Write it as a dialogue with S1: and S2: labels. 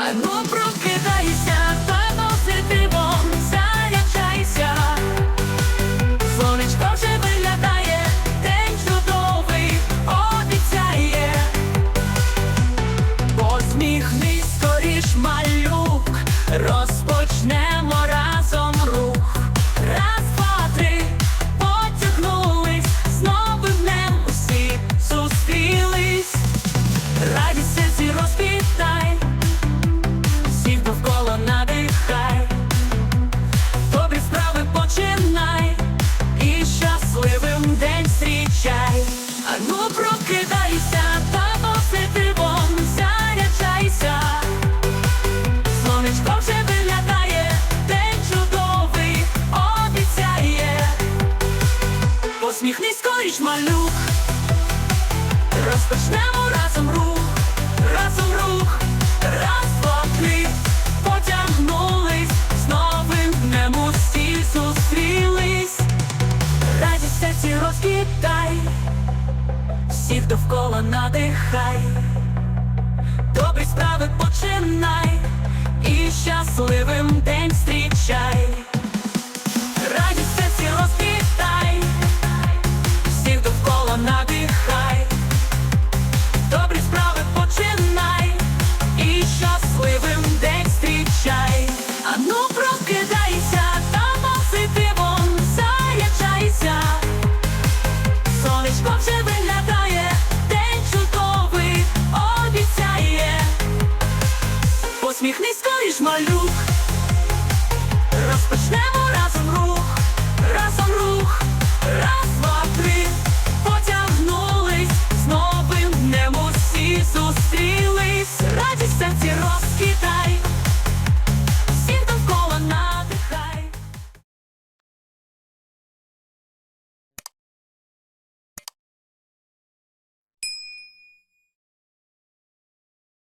S1: Ану прокидайся, та позитивом заряджайся. Сонечко вже виглядає, день чудовий обіцяє. Посміхнись скоріш, малюк, Посміхнись скоріш, малюк. Розпочнемо разом рух, разом рух, раз, два, три, потягнулись, з новим днем усі зустрілись. Радість серці розквітай, всіх довкола надихай, добрі справи починай і щасливим день зустрічай. Ану прокидайся та позитивом заряджайся. Сонечко вже виглядає, день чудовий обіцяє. Посміхнись скоріш, малюк. Розпочнемо